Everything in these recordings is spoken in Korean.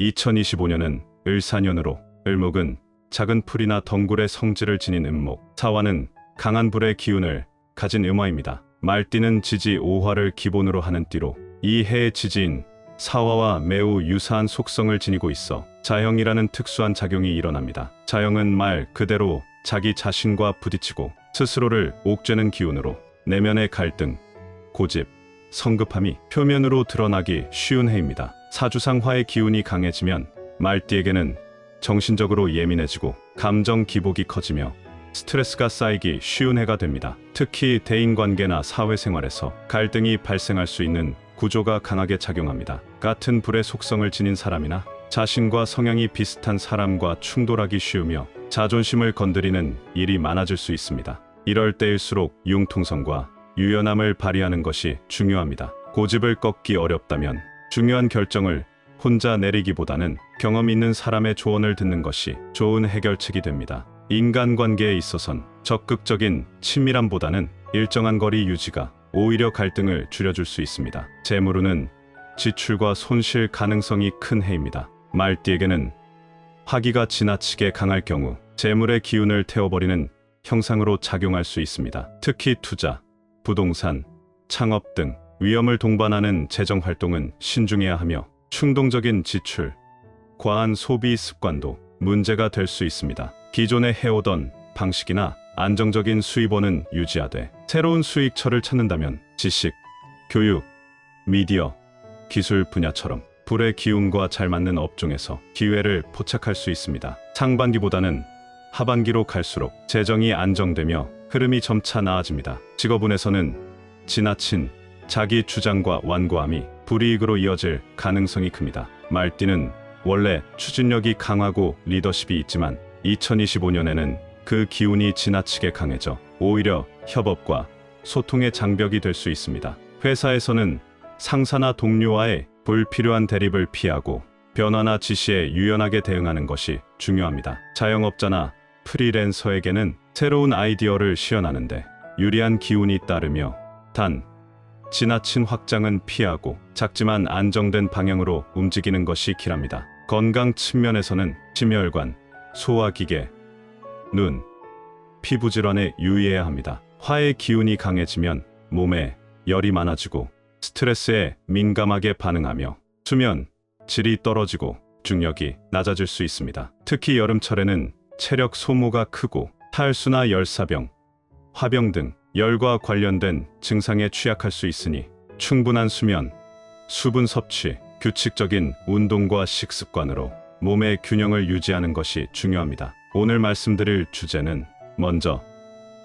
2025년은 을사년으로 을목은 작은 풀이나 덩굴의 성질을 지닌 음목, 사화는 강한 불의 기운을 가진 음화입니다. 말띠는 지지 오화를 기본으로 하는 띠로 이 해의 지지인 사화와 매우 유사한 속성을 지니고 있어 자형이라는 특수한 작용이 일어납니다. 자형은 말 그대로 자기 자신과 부딪히고 스스로를 옥죄는 기운으로 내면의 갈등, 고집, 성급함이 표면으로 드러나기 쉬운 해입니다. 사주상 화의 기운이 강해지면 말띠에게는 정신적으로 예민해지고 감정 기복이 커지며 스트레스가 쌓이기 쉬운 해가 됩니다. 특히 대인관계나 사회생활에서 갈등이 발생할 수 있는 구조가 강하게 작용합니다. 같은 불의 속성을 지닌 사람이나 자신과 성향이 비슷한 사람과 충돌하기 쉬우며 자존심을 건드리는 일이 많아질 수 있습니다. 이럴 때일수록 융통성과 유연함을 발휘하는 것이 중요합니다. 고집을 꺾기 어렵다면 중요한 결정을 혼자 내리기보다는 경험 있는 사람의 조언을 듣는 것이 좋은 해결책이 됩니다. 인간관계에 있어선 적극적인 친밀함보다는 일정한 거리 유지가 오히려 갈등을 줄여줄 수 있습니다. 재물운은 지출과 손실 가능성이 큰 해입니다. 말띠에게는 화기가 지나치게 강할 경우 재물의 기운을 태워버리는 형상으로 작용할 수 있습니다. 특히 투자, 부동산, 창업 등 위험을 동반하는 재정 활동은 신중해야 하며 충동적인 지출, 과한 소비 습관도 문제가 될 수 있습니다. 기존에 해오던 방식이나 안정적인 수입원은 유지하되 새로운 수익처를 찾는다면 지식, 교육, 미디어, 기술 분야처럼 불의 기운과 잘 맞는 업종에서 기회를 포착할 수 있습니다. 상반기보다는 하반기로 갈수록 재정이 안정되며 흐름이 점차 나아집니다. 직업운에서는 지나친 자기 주장과 완고함이 불이익으로 이어질 가능성이 큽니다. 말띠는 원래 추진력이 강하고 리더십이 있지만 2025년에는 그 기운이 지나치게 강해져 오히려 협업과 소통의 장벽이 될 수 있습니다. 회사에서는 상사나 동료와의 불필요한 대립을 피하고 변화나 지시에 유연하게 대응하는 것이 중요합니다. 자영업자나 프리랜서에게는 새로운 아이디어를 시연하는데 유리한 기운이 따르며 단 지나친 확장은 피하고 작지만 안정된 방향으로 움직이는 것이 길합니다. 건강 측면에서는 심혈관, 소화기계, 눈, 피부 질환에 유의해야 합니다. 화의 기운이 강해지면 몸에 열이 많아지고 스트레스에 민감하게 반응하며 수면 질이 떨어지고 중력이 낮아질 수 있습니다. 특히 여름철에는 체력 소모가 크고 탈수나 열사병, 화병 등 열과 관련된 증상에 취약할 수 있으니 충분한 수면, 수분 섭취, 규칙적인 운동과 식습관으로 몸의 균형을 유지하는 것이 중요합니다. 오늘 말씀드릴 주제는 먼저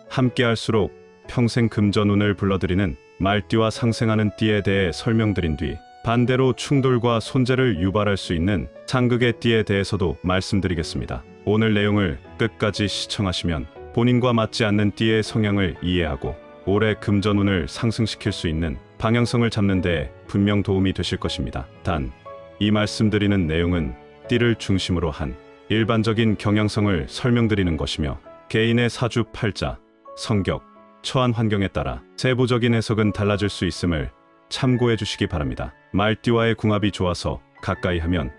함께할수록 평생 금전운을 불러들이는 말띠와 상생하는 띠에 대해 설명드린 뒤 반대로 충돌과 손재를 유발할 수 있는 상극의 띠에 대해서도 말씀드리겠습니다. 오늘 내용을 끝까지 시청하시면 본인과 맞지 않는 띠의 성향을 이해하고 올해 금전운을 상승시킬 수 있는 방향성을 잡는 데 분명 도움이 되실 것입니다. 단, 이 말씀드리는 내용은 띠를 중심으로 한 일반적인 경향성을 설명드리는 것이며 개인의 사주 팔자, 성격, 처한 환경에 따라 세부적인 해석은 달라질 수 있음을 참고해 주시기 바랍니다. 말띠와의 궁합이 좋아서 가까이 하면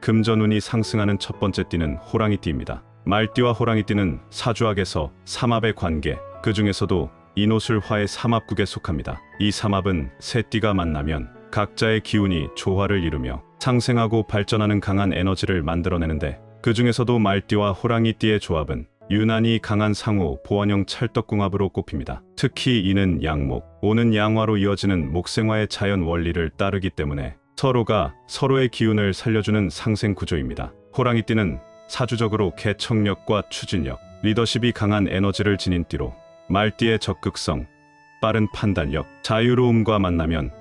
금전운이 상승하는 첫 번째 띠는 호랑이 띠입니다. 말띠와 호랑이띠는 사주학에서 삼합의 관계, 그 중에서도 인호술화의 삼합국에 속합니다. 이 삼합은 세 띠가 만나면 각자의 기운이 조화를 이루며 상생하고 발전하는 강한 에너지를 만들어내는데 그 중에서도 말띠와 호랑이띠의 조합은 유난히 강한 상호 보완형 찰떡궁합으로 꼽힙니다. 특히 이는 양목, 오는 양화로 이어지는 목생화의 자연 원리를 따르기 때문에 서로가 서로의 기운을 살려주는 상생 구조입니다. 호랑이띠는 사주적으로 개척력과 추진력, 리더십이 강한 에너지를 지닌 띠로 말띠의 적극성, 빠른 판단력, 자유로움과 만나면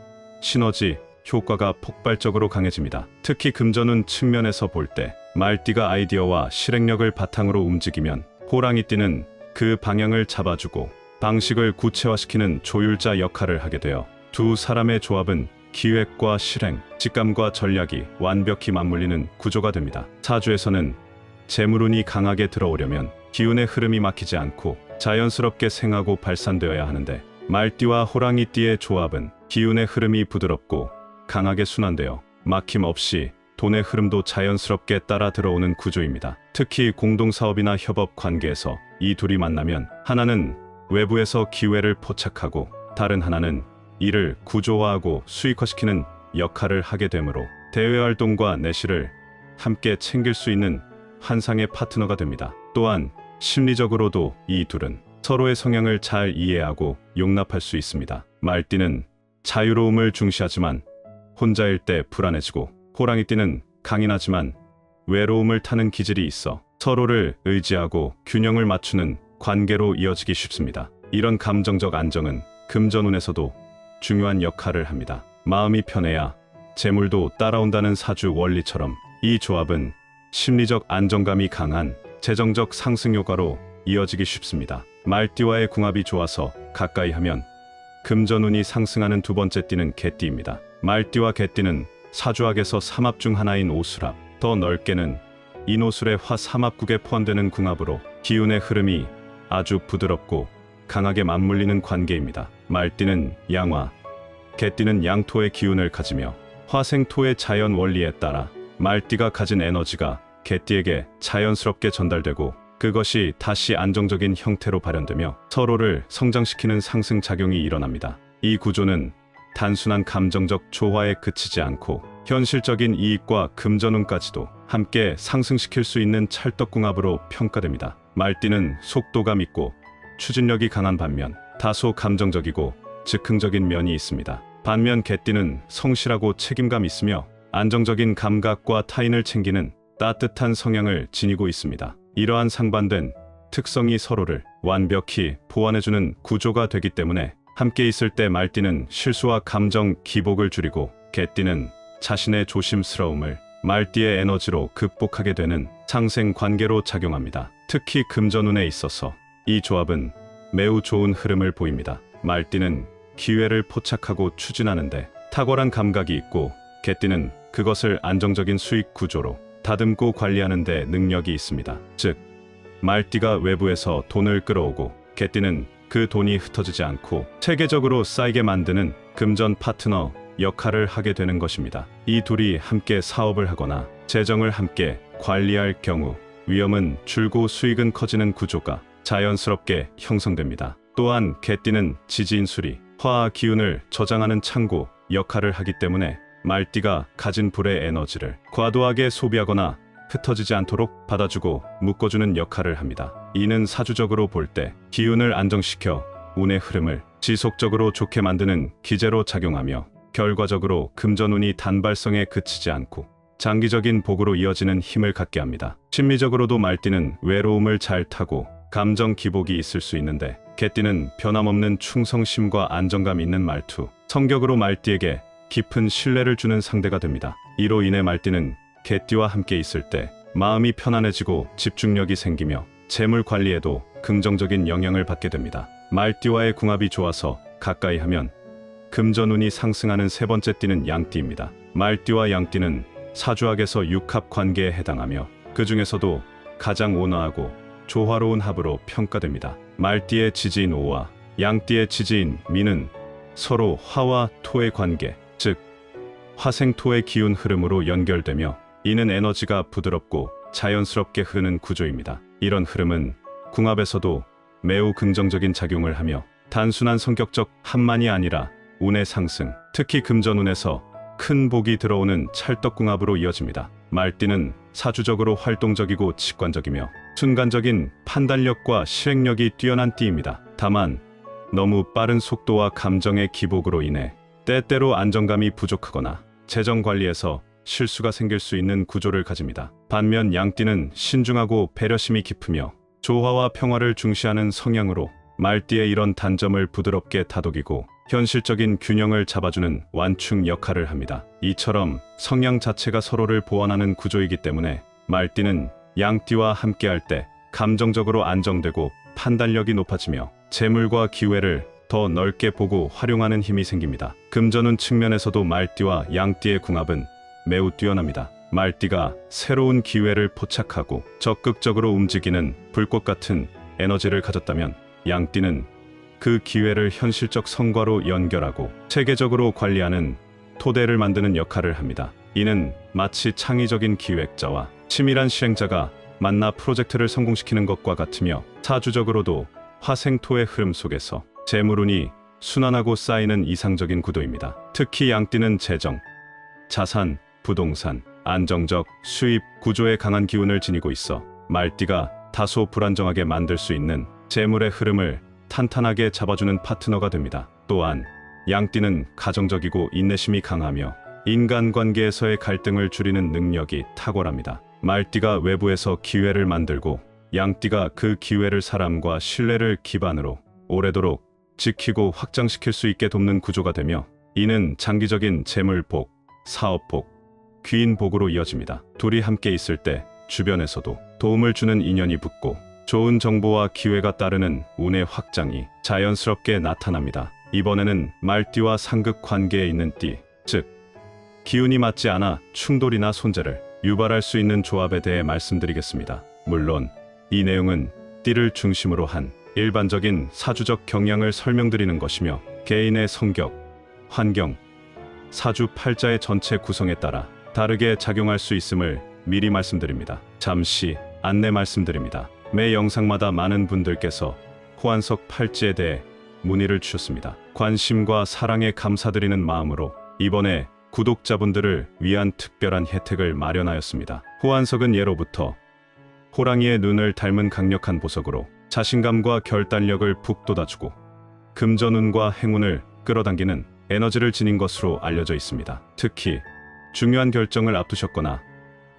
시너지, 효과가 폭발적으로 강해집니다. 특히 금전운 측면에서 볼 때 말띠가 아이디어와 실행력을 바탕으로 움직이면 호랑이띠는 그 방향을 잡아주고 방식을 구체화시키는 조율자 역할을 하게 되어 두 사람의 조합은 기획과 실행, 직감과 전략이 완벽히 맞물리는 구조가 됩니다. 사주에서는 재물운이 강하게 들어오려면 기운의 흐름이 막히지 않고 자연스럽게 생하고 발산되어야 하는데 말띠와 호랑이띠의 조합은 기운의 흐름이 부드럽고 강하게 순환되어 막힘 없이 돈의 흐름도 자연스럽게 따라 들어오는 구조입니다. 특히 공동사업이나 협업 관계에서 이 둘이 만나면 하나는 외부에서 기회를 포착하고 다른 하나는 이를 구조화하고 수익화시키는 역할을 하게 되므로 대외 활동과 내실을 함께 챙길 수 있는 환상의 파트너가 됩니다. 또한 심리적으로도 이 둘은 서로의 성향을 잘 이해하고 용납할 수 있습니다. 말띠는 자유로움을 중시하지만 혼자일 때 불안해지고 호랑이띠는 강인하지만 외로움을 타는 기질이 있어 서로를 의지하고 균형을 맞추는 관계로 이어지기 쉽습니다. 이런 감정적 안정은 금전운에서도 중요한 역할을 합니다. 마음이 편해야 재물도 따라온다는 사주 원리처럼 이 조합은 심리적 안정감이 강한 재정적 상승 효과로 이어지기 쉽습니다. 말띠와의 궁합이 좋아서 가까이 하면 금전운이 상승하는 두 번째 띠는 개띠입니다. 말띠와 개띠는 사주학에서 삼합 중 하나인 오수랍, 더 넓게는 인오술의 화 삼합국에 포함되는 궁합으로 기운의 흐름이 아주 부드럽고 강하게 맞물리는 관계입니다. 말띠는 양화, 개띠는 양토의 기운을 가지며 화생토의 자연 원리에 따라 말띠가 가진 에너지가 개띠에게 자연스럽게 전달되고 그것이 다시 안정적인 형태로 발현되며 서로를 성장시키는 상승 작용이 일어납니다. 이 구조는 단순한 감정적 조화에 그치지 않고 현실적인 이익과 금전운까지도 함께 상승시킬 수 있는 찰떡궁합으로 평가됩니다. 말띠는 속도감 있고 추진력이 강한 반면 다소 감정적이고 즉흥적인 면이 있습니다. 반면 개띠는 성실하고 책임감 있으며 안정적인 감각과 타인을 챙기는 따뜻한 성향을 지니고 있습니다. 이러한 상반된 특성이 서로를 완벽히 보완해주는 구조가 되기 때문에 함께 있을 때 말띠는 실수와 감정 기복을 줄이고 개띠는 자신의 조심스러움을 말띠의 에너지로 극복하게 되는 상생 관계로 작용합니다. 특히 금전운에 있어서 이 조합은 매우 좋은 흐름을 보입니다. 말띠는 기회를 포착하고 추진하는데 탁월한 감각이 있고 개띠는 그것을 안정적인 수익 구조로 다듬고 관리하는 데 능력이 있습니다. 즉, 말띠가 외부에서 돈을 끌어오고 개띠는 그 돈이 흩어지지 않고 체계적으로 쌓이게 만드는 금전 파트너 역할을 하게 되는 것입니다. 이 둘이 함께 사업을 하거나 재정을 함께 관리할 경우 위험은 줄고 수익은 커지는 구조가 자연스럽게 형성됩니다. 또한 개띠는 지지인술이 화와 기운을 저장하는 창고 역할을 하기 때문에 말띠가 가진 불의 에너지를 과도하게 소비하거나 흩어지지 않도록 받아주고 묶어주는 역할을 합니다. 이는 사주적으로 볼 때 기운을 안정시켜 운의 흐름을 지속적으로 좋게 만드는 기제로 작용하며 결과적으로 금전운이 단발성에 그치지 않고 장기적인 복으로 이어지는 힘을 갖게 합니다. 심리적으로도 말띠는 외로움을 잘 타고 감정 기복이 있을 수 있는데 개띠는 변함없는 충성심과 안정감 있는 말투, 성격으로 말띠에게 깊은 신뢰를 주는 상대가 됩니다. 이로 인해 말띠는 개띠와 함께 있을 때 마음이 편안해지고 집중력이 생기며 재물 관리에도 긍정적인 영향을 받게 됩니다. 말띠와의 궁합이 좋아서 가까이 하면 금전운이 상승하는 세 번째 띠는 양띠입니다. 말띠와 양띠는 사주학에서 육합 관계에 해당하며 그 중에서도 가장 온화하고 조화로운 합으로 평가됩니다. 말띠의 지지인 오와 양띠의 지지인 미는 서로 화와 토의 관계, 즉 화생토의 기운 흐름으로 연결되며 이는 에너지가 부드럽고 자연스럽게 흐르는 구조입니다. 이런 흐름은 궁합에서도 매우 긍정적인 작용을 하며 단순한 성격적 한만이 아니라 운의 상승, 특히 금전운에서 큰 복이 들어오는 찰떡궁합으로 이어집니다. 말띠는 사주적으로 활동적이고 직관적이며 순간적인 판단력과 실행력이 뛰어난 띠입니다. 다만 너무 빠른 속도와 감정의 기복으로 인해 때때로 안정감이 부족하거나 재정 관리에서 실수가 생길 수 있는 구조를 가집니다. 반면 양띠는 신중하고 배려심이 깊으며 조화와 평화를 중시하는 성향으로 말띠의 이런 단점을 부드럽게 다독이고 현실적인 균형을 잡아주는 완충 역할을 합니다. 이처럼 성향 자체가 서로를 보완하는 구조이기 때문에 말띠는 양띠와 함께할 때 감정적으로 안정되고 판단력이 높아지며 재물과 기회를 더 넓게 보고 활용하는 힘이 생깁니다. 금전운 측면에서도 말띠와 양띠의 궁합은 매우 뛰어납니다. 말띠가 새로운 기회를 포착하고 적극적으로 움직이는 불꽃 같은 에너지를 가졌다면 양띠는 그 기회를 현실적 성과로 연결하고 체계적으로 관리하는 토대를 만드는 역할을 합니다. 이는 마치 창의적인 기획자와 치밀한 실행자가 만나 프로젝트를 성공시키는 것과 같으며 사주적으로도 화생토의 흐름 속에서 재물운이 순환하고 쌓이는 이상적인 구도입니다. 특히 양띠는 재정, 자산, 부동산, 안정적 수입 구조에 강한 기운을 지니고 있어 말띠가 다소 불안정하게 만들 수 있는 재물의 흐름을 탄탄하게 잡아주는 파트너가 됩니다. 또한 양띠는 가정적이고 인내심이 강하며 인간관계에서의 갈등을 줄이는 능력이 탁월합니다. 말띠가 외부에서 기회를 만들고 양띠가 그 기회를 사람과 신뢰를 기반으로 오래도록 지키고 확장시킬 수 있게 돕는 구조가 되며 이는 장기적인 재물복, 사업복, 귀인복으로 이어집니다. 둘이 함께 있을 때 주변에서도 도움을 주는 인연이 붙고 좋은 정보와 기회가 따르는 운의 확장이 자연스럽게 나타납니다. 이번에는 말띠와 상극 관계에 있는 띠, 즉 기운이 맞지 않아 충돌이나 손재를 유발할 수 있는 조합에 대해 말씀드리겠습니다. 물론 이 내용은 띠를 중심으로 한 일반적인 사주적 경향을 설명드리는 것이며 개인의 성격, 환경, 사주 팔자의 전체 구성에 따라 다르게 작용할 수 있음을 미리 말씀드립니다. 잠시 안내 말씀드립니다. 매 영상마다 많은 분들께서 호환석 팔찌에 대해 문의를 주셨습니다. 관심과 사랑에 감사드리는 마음으로 이번에 구독자분들을 위한 특별한 혜택을 마련하였습니다. 호환석은 예로부터 호랑이의 눈을 닮은 강력한 보석으로 자신감과 결단력을 북돋아주고 금전운과 행운을 끌어당기는 에너지를 지닌 것으로 알려져 있습니다. 특히 중요한 결정을 앞두셨거나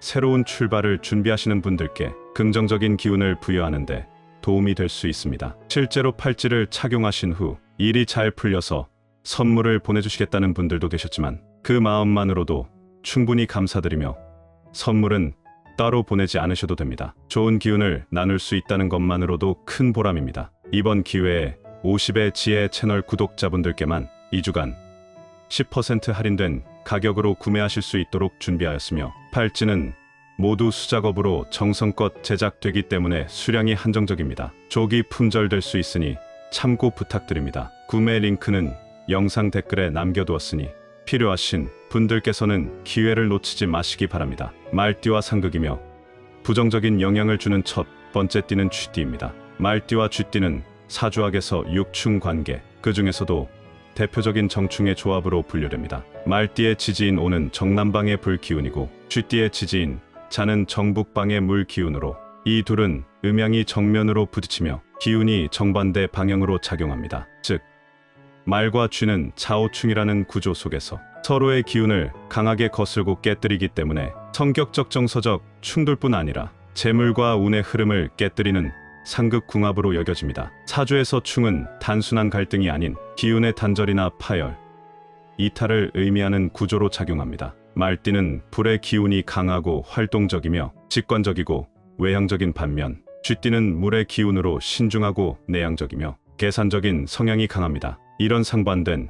새로운 출발을 준비하시는 분들께 긍정적인 기운을 부여하는데 도움이 될 수 있습니다. 실제로 팔찌를 착용하신 후 일이 잘 풀려서 선물을 보내주시겠다는 분들도 계셨지만 그 마음만으로도 충분히 감사드리며 선물은 따로 보내지 않으셔도 됩니다. 좋은 기운을 나눌 수 있다는 것만으로도 큰 보람입니다. 이번 기회에 50의 지혜 채널 구독자분들께만 2주간 10% 할인된 가격으로 구매하실 수 있도록 준비하였으며 팔찌는 모두 수작업으로 정성껏 제작되기 때문에 수량이 한정적입니다. 조기 품절될 수 있으니 참고 부탁드립니다. 구매 링크는 영상 댓글에 남겨두었으니 필요하신 분들께서는 기회를 놓치지 마시기 바랍니다. 말띠와 상극이며 부정적인 영향을 주는 첫 번째 띠는 쥐띠입니다. 말띠와 쥐띠는 사주학에서 육충 관계, 그 중에서도 대표적인 정충의 조합으로 분류됩니다. 말띠의 지지인 오는 정남방의 불기운이고 쥐띠의 지지인 자는 정북방의 물기운으로 이 둘은 음양이 정면으로 부딪히며 기운이 정반대 방향으로 작용합니다. 즉 말과 쥐는 자오충이라는 구조 속에서 서로의 기운을 강하게 거슬고 깨뜨리기 때문에 성격적 정서적 충돌뿐 아니라 재물과 운의 흐름을 깨뜨리는 상극궁합으로 여겨집니다. 사주에서 충은 단순한 갈등이 아닌 기운의 단절이나 파열, 이탈을 의미하는 구조로 작용합니다. 말띠는 불의 기운이 강하고 활동적이며 직관적이고 외향적인 반면 쥐띠는 물의 기운으로 신중하고 내향적이며 계산적인 성향이 강합니다. 이런 상반된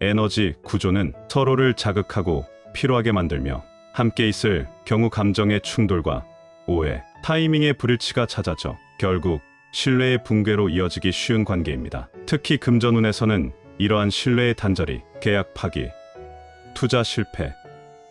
에너지 구조는 서로를 자극하고 피로하게 만들며 함께 있을 경우 감정의 충돌과 오해, 타이밍의 불일치가 잦아져 결국 신뢰의 붕괴로 이어지기 쉬운 관계입니다. 특히 금전운에서는 이러한 신뢰의 단절이 계약 파기, 투자 실패,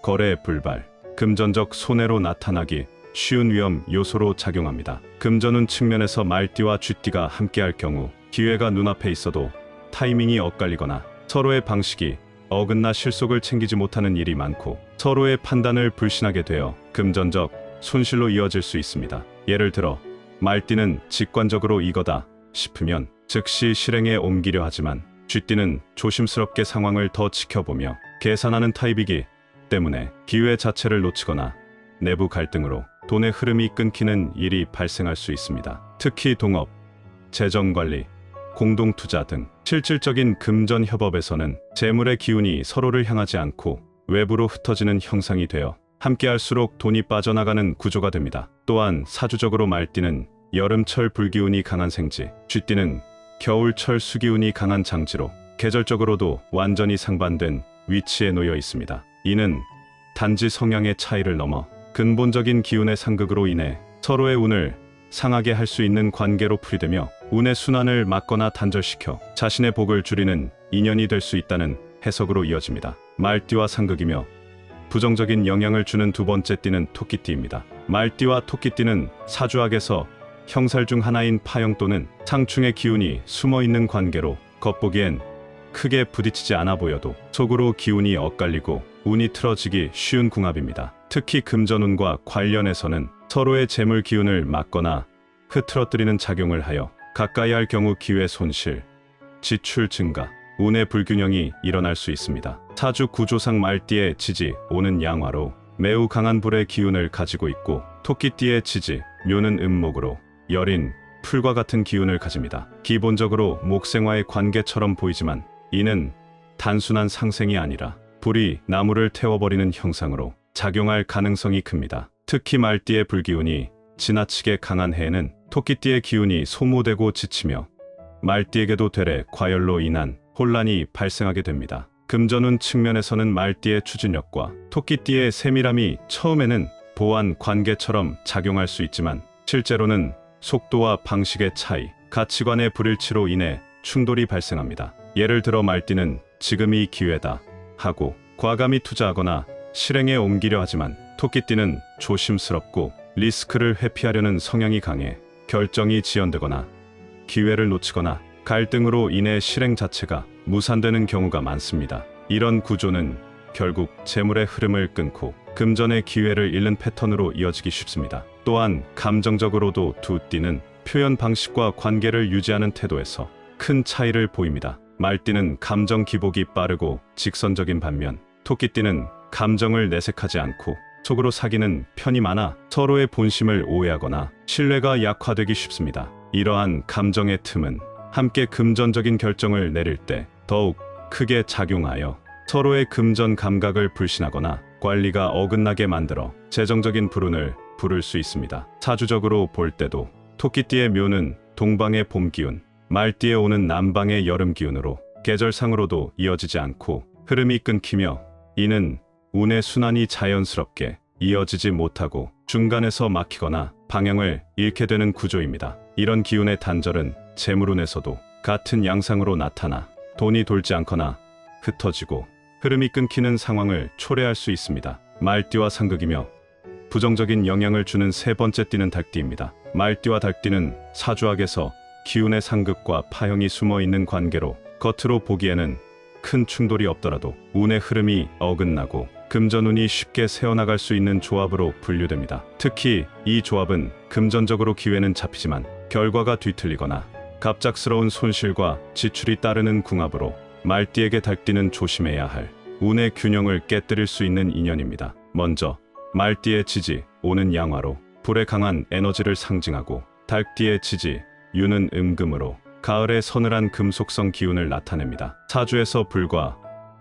거래 불발, 금전적 손해로 나타나기 쉬운 위험 요소로 작용합니다. 금전운 측면에서 말띠와 쥐띠가 함께할 경우 기회가 눈앞에 있어도 타이밍이 엇갈리거나 서로의 방식이 어긋나 실속을 챙기지 못하는 일이 많고 서로의 판단을 불신하게 되어 금전적 손실로 이어질 수 있습니다. 예를 들어 말띠는 직관적으로 이거다 싶으면 즉시 실행에 옮기려 하지만 쥐띠는 조심스럽게 상황을 더 지켜보며 계산하는 타입이기 때문에 기회 자체를 놓치거나 내부 갈등으로 돈의 흐름이 끊기는 일이 발생할 수 있습니다. 특히 동업, 재정관리, 공동투자 등 실질적인 금전 협업에서는 재물의 기운이 서로를 향하지 않고 외부로 흩어지는 형상이 되어 함께할수록 돈이 빠져나가는 구조가 됩니다. 또한 사주적으로 말띠는 여름철 불기운이 강한 생지, 쥐띠는 겨울철 수기운이 강한 장지로 계절적으로도 완전히 상반된 위치에 놓여 있습니다. 이는 단지 성향의 차이를 넘어 근본적인 기운의 상극으로 인해 서로의 운을 상하게 할 수 있는 관계로 풀이되며 운의 순환을 막거나 단절시켜 자신의 복을 줄이는 인연이 될 수 있다는 해석으로 이어집니다. 말띠와 상극이며 부정적인 영향을 주는 두 번째 띠는 토끼띠입니다. 말띠와 토끼띠는 사주학에서 형살 중 하나인 파형 또는 상충의 기운이 숨어 있는 관계로 겉보기엔 크게 부딪히지 않아 보여도 속으로 기운이 엇갈리고 운이 틀어지기 쉬운 궁합입니다. 특히 금전운과 관련해서는 서로의 재물 기운을 막거나 흐트러뜨리는 작용을 하여 가까이 할 경우 기회 손실, 지출 증가, 운의 불균형이 일어날 수 있습니다. 사주 구조상 말띠의 지지, 오는 양화로 매우 강한 불의 기운을 가지고 있고 토끼띠의 지지, 묘는 음목으로 여린, 풀과 같은 기운을 가집니다. 기본적으로 목생화의 관계처럼 보이지만 이는 단순한 상생이 아니라 불이 나무를 태워버리는 형상으로 작용할 가능성이 큽니다. 특히 말띠의 불기운이 지나치게 강한 해에는 토끼띠의 기운이 소모되고 지치며 말띠에게도 되레 과열로 인한 혼란이 발생하게 됩니다. 금전운 측면에서는 말띠의 추진력과 토끼띠의 세밀함이 처음에는 보완 관계처럼 작용할 수 있지만 실제로는 속도와 방식의 차이, 가치관의 불일치로 인해 충돌이 발생합니다. 예를 들어 말띠는 지금이 기회다 하고 과감히 투자하거나 실행에 옮기려 하지만 토끼띠는 조심스럽고 리스크를 회피하려는 성향이 강해 결정이 지연되거나 기회를 놓치거나 갈등으로 인해 실행 자체가 무산되는 경우가 많습니다. 이런 구조는 결국 재물의 흐름을 끊고 금전의 기회를 잃는 패턴으로 이어지기 쉽습니다. 또한 감정적으로도 두 띠는 표현 방식과 관계를 유지하는 태도에서 큰 차이를 보입니다. 말띠는 감정 기복이 빠르고 직선적인 반면 토끼띠는 감정을 내색하지 않고 속으로 사귀는 편이 많아 서로의 본심을 오해하거나 신뢰가 약화되기 쉽습니다. 이러한 감정의 틈은 함께 금전적인 결정을 내릴 때 더욱 크게 작용하여 서로의 금전 감각을 불신하거나 관리가 어긋나게 만들어 재정적인 불운을 부를 수 있습니다. 사주적으로 볼 때도 토끼띠의 묘는 동방의 봄 기운, 말띠에 오는 남방의 여름 기운으로 계절상으로도 이어지지 않고 흐름이 끊기며 이는 운의 순환이 자연스럽게 이어지지 못하고 중간에서 막히거나 방향을 잃게 되는 구조입니다. 이런 기운의 단절은 재물운에서도 같은 양상으로 나타나 돈이 돌지 않거나 흩어지고 흐름이 끊기는 상황을 초래할 수 있습니다. 말띠와 상극이며 부정적인 영향을 주는 세 번째 띠는 닭띠입니다. 말띠와 닭띠는 사주학에서 기운의 상극과 파형이 숨어 있는 관계로 겉으로 보기에는 큰 충돌이 없더라도 운의 흐름이 어긋나고 금전운이 쉽게 새어나갈 수 있는 조합으로 분류됩니다. 특히 이 조합은 금전적으로 기회는 잡히지만 결과가 뒤틀리거나 갑작스러운 손실과 지출이 따르는 궁합으로 말띠에게 닭띠는 조심해야 할 운의 균형을 깨뜨릴 수 있는 인연입니다. 먼저 말띠의 지지, 오는 양화로 불에 강한 에너지를 상징하고 닭띠의 지지, 유는 음금으로 가을의 서늘한 금속성 기운을 나타냅니다. 사주에서 불과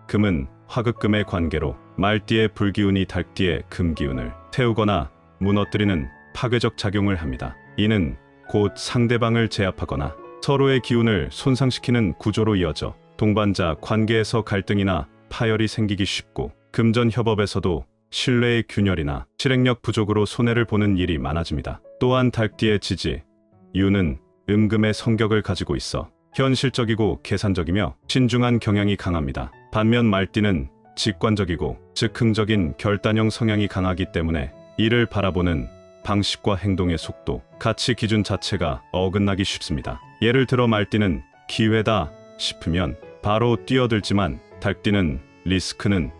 금은 화극금의 관계로 말띠의 불기운이 닭띠의 금기운을 태우거나 무너뜨리는 파괴적 작용을 합니다. 이는 곧 상대방을 제압하거나 서로의 기운을 손상시키는 구조로 이어져 동반자 관계에서 갈등이나 파열이 생기기 쉽고 금전 협업에서도 신뢰의 균열이나 실행력 부족으로 손해를 보는 일이 많아집니다. 또한 닭띠의 지지, 유는 음금의 성격을 가지고 있어 현실적이고 계산적이며 신중한 경향이 강합니다. 반면 말띠는 직관적이고 즉흥적인 결단형 성향이 강하기 때문에 이를 바라보는 방식과 행동의 속도, 가치 기준 자체가 어긋나기 쉽습니다. 예를 들어 말띠는 기회다 싶으면 바로 뛰어들지만 닭띠는 리스크는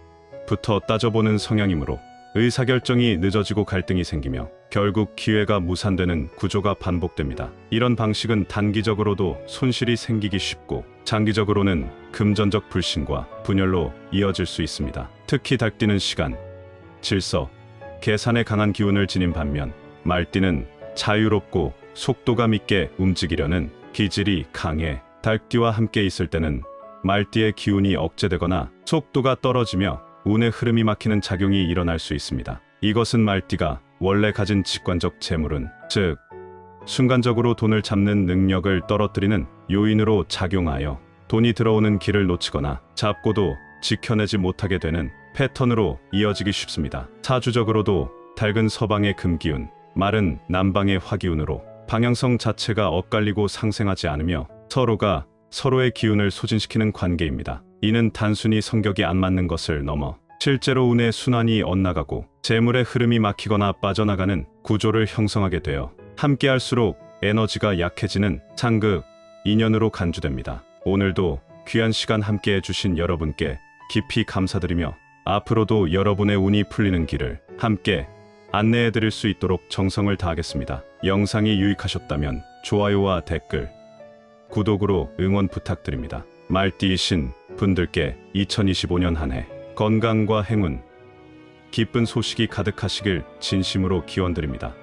부터 따져보는 성향이므로 의사결정이 늦어지고 갈등이 생기며 결국 기회가 무산되는 구조가 반복됩니다. 이런 방식은 단기적으로도 손실이 생기기 쉽고 장기적으로는 금전적 불신과 분열로 이어질 수 있습니다. 특히 닭띠는 시간, 질서, 계산에 강한 기운을 지닌 반면 말띠는 자유롭고 속도감 있게 움직이려는 기질이 강해 닭띠와 함께 있을 때는 말띠의 기운이 억제되거나 속도가 떨어지며 운의 흐름이 막히는 작용이 일어날 수 있습니다. 이것은 말띠가 원래 가진 직관적 재물은 즉 순간적으로 돈을 잡는 능력을 떨어뜨리는 요인으로 작용하여 돈이 들어오는 길을 놓치거나 잡고도 지켜내지 못하게 되는 패턴으로 이어지기 쉽습니다. 사주적으로도 닭은 서방의 금기운, 말은 남방의 화기운으로 방향성 자체가 엇갈리고 상생하지 않으며 서로가 서로의 기운을 소진시키는 관계입니다. 이는 단순히 성격이 안 맞는 것을 넘어 실제로 운의 순환이 엇나가고 재물의 흐름이 막히거나 빠져나가는 구조를 형성하게 되어 함께할수록 에너지가 약해지는 상극 인연으로 간주됩니다. 오늘도 귀한 시간 함께 해 주신 여러분께 깊이 감사드리며 앞으로도 여러분의 운이 풀리는 길을 함께 안내해 드릴 수 있도록 정성을 다하겠습니다. 영상이 유익하셨다면 좋아요와 댓글, 구독으로 응원 부탁드립니다. 말띠이신 분들께 2025년 한 해 건강과 행운, 기쁜 소식이 가득하시길 진심으로 기원드립니다.